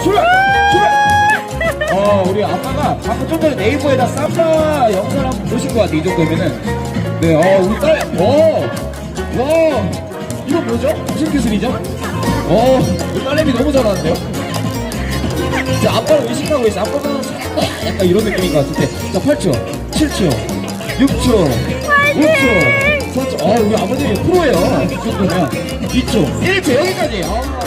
출발 출발 출발 어 우리 아빠가 방금 좀 전에 네이버에다 쌈바 영상 한번 보신 것 같아 이 정도면은. 네어 우리 딸와 어, 이거 뭐죠? 무슨 기술이죠? 어 우리 딸내미 너무 잘하는데요? 자 아빠를 의식하고 있어. 아빠가 약간 이런 느낌인 것 같은데. 자 8초 7초 6초 5초 4초. 아 어, 우리 아버님이 프로예요. 이 2초 1초 여기까지. 어.